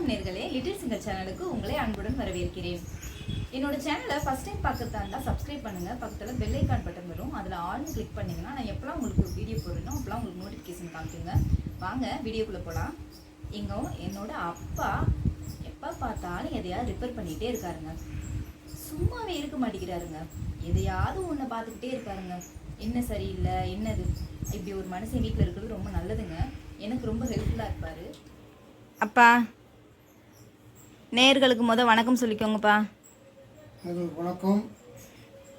வணக்கம் நேர்களே. Little singer சேனலுக்கு உங்களை அன்புடன் வரவேற்கிறேன். என்னோட சேனலை ஃபஸ்ட் டைம் பார்க்கறதா இருந்தால் சப்ஸ்கிரைப் பண்ணுங்க. பக்கத்தில் பெல் ஐக்கான் பட்டன் வரும். அதில் ஆல்னு கிளிக் பண்ணீங்கன்னா நான் எப்பலாம் உங்களுக்கு வீடியோ போடுறேனோ அப்போலாம் உங்களுக்கு நோட்டிஃபிகேஷன் காமிக்குங்க. வாங்க வீடியோக்குள்ளே போகலாம் எங்க என்னோட அப்பா எப்போ பார்த்தாலும் எதையாவது ரிப்பேர் பண்ணிகிட்டே இருக்காருங்க. சும்மாவே இருக்க மாட்டேங்கிறாருங்க. எதையாவது ஒன்றை பார்த்துக்கிட்டே இருக்காருங்க. என்ன சரியில்லை என்னது? இப்படி ஒரு மனுஷன் வீட்டில் இருக்கிறது ரொம்ப நல்லதுங்க. எனக்கு ரொம்ப ஹெல்ப்ஃபுல்லாக இருப்பார். அப்பா நேர்களுக்கு முத வணக்கம் சொல்லிக்கோங்கப்பா. அது வணக்கம்.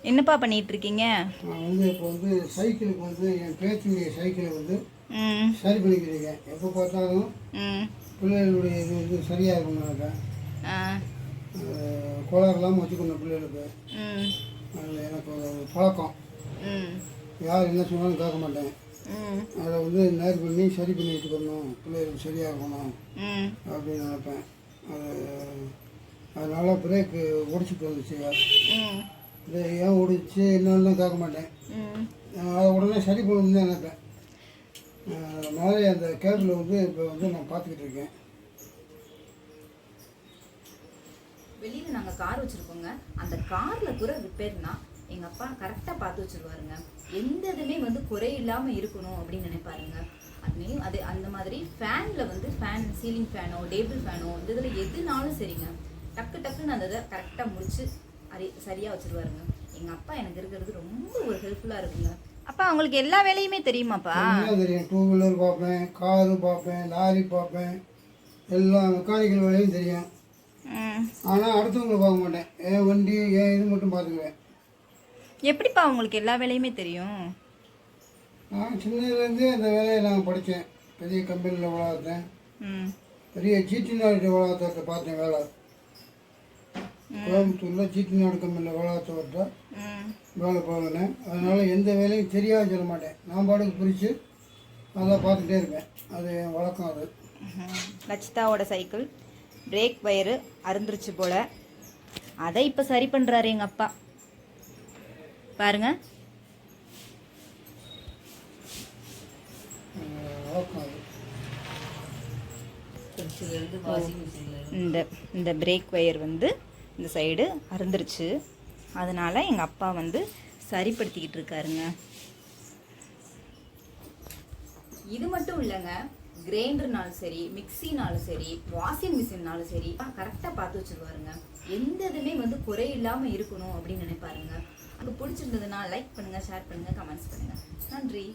என்னப்பா பண்ணிட்டு இருக்கீங்க நான் வந்து இப்போ வந்து சைக்கிளுக்கு வந்து என் பேத்தியுடைய சைக்கிளை வந்து சரி பண்ணிக்கிறீங்க. எப்போ பார்த்தாலும் பிள்ளைகளுடைய இது வந்து சரியாக இருக்கும் நினைப்பேன் ஆ. அஹ் கோளாறு இல்லாமல் வச்சுக்கணும் பிள்ளைகளுக்கு. அதில் எனக்கு ஒரு பழக்கம். யார் என்ன சொன்னாலும் கேட்க மாட்டேன். அதை வந்து நேர் பண்ணி சரி பண்ணி வச்சுக்கணும் பிள்ளைகளுக்கு சரியாக இருக்கணும். அப்படின்னு நினைப்பேன். அதனால் பிரேக்கு உடச்சிட்டு வந்துச்சு. ஏன் உடைச்சு என்னன்னு கேட்க மாட்டேன். அதை உடனே சரி பண்ணணும்னு தான் நினைப்பேன். மாதிரி அந்த கேபிள் வந்து இப்போ வந்து நான் பார்த்துக்கிட்டு இருக்கேன். வெளியில் நாங்கள் கார் வச்சுருக்கோங்க. அந்த காரில் கூட ரிப்பேர்னா எங்கள் அப்பா கரெக்டாக பார்த்து வச்சுருவாருங்க. எந்த இதுவுமே வந்து குறை இல்லாமல் இருக்கணும் அப்படின்னு நினைப்பாருங்க. அதுலேயும் அது அந்த மாதிரி ஃபேனில் வந்து ஃபேன் சீலிங் ஃபேனோ டேபிள் ஃபேனோ இந்த இதில் எதுனாலும் சரிங்க. டக்கு டக்குன்னு அந்த இதை கரெக்டாக முடிச்சு அரி சரியாக வச்சுருவாருங்க. எங்கள் அப்பா எனக்கு இருக்கிறது ரொம்ப ஒரு ஹெல்ப்ஃபுல்லாக இருக்குங்க. அப்பா உங்களுக்கு எல்லா வேலையுமே தெரியுமாப்பா? தெரியும். டூ வீலர் பார்ப்பேன் காரு பார்ப்பேன் லாரி பார்ப்பேன். எல்லா மெக்கானிக்கல் வேலையும் தெரியும். ஆனால் அடுத்தவங்களை பார்க்க மாட்டேன். என் வண்டி என் இது மட்டும் பார்த்துக்குவேன். எப்படிப்பா உங்களுக்கு எல்லா வேலையுமே தெரியும்? நான் சின்னதுலேருந்தே அந்த வேலையை நான் படித்தேன். பெரிய கம்பெனியில் வளர்த்தேன் பெரிய சீட்டிநாடு வளர்த்தத்தை பார்த்தேன் வேலை. கோயம்புத்தூரில் சீட்டிநாடு கம்பெனியில் வளர்த்தவர்கிட்ட ம். வேலை போகினேன் அதனால் எந்த வேலையும் தெரியாது சொல்ல மாட்டேன். நான் பாட்டுக்கு பிரித்து நல்லா பார்த்துட்டே இருப்பேன். அது என் வழக்கம் அது. ம்ஹும். லச்சிதாவோட சைக்கிள் பிரேக் வயரு அருந்துருச்சு போல. அதை இப்போ சரி பண்ணுறாரு எங்கள் அப்பா. பாருங்க. இந்த இந்த பிரேக் ஒயர் வந்து இந்த சைடு அருந்துருச்சு அதனால் எங்கள் அப்பா வந்து சரிப்படுத்திக்கிட்டு இருக்காருங்க. இது மட்டும் இல்லைங்க. கிரைண்டர்னாலும் சரி மிக்சினாலும் சரி வாஷிங் மிஷின்னாலும் சரி கரெக்டாக பார்த்து வச்சுருவாருங்க எந்த இதுவுமே வந்து குறை இல்லாமல் இருக்கணும் அப்படின்னு நினைப்பாருங்க. அது பிடிச்சிருந்ததுன்னா லைக் பண்ணுங்கள் ஷேர் பண்ணுங்கள் கமெண்ட்ஸ் பண்ணுங்கள் நன்றி.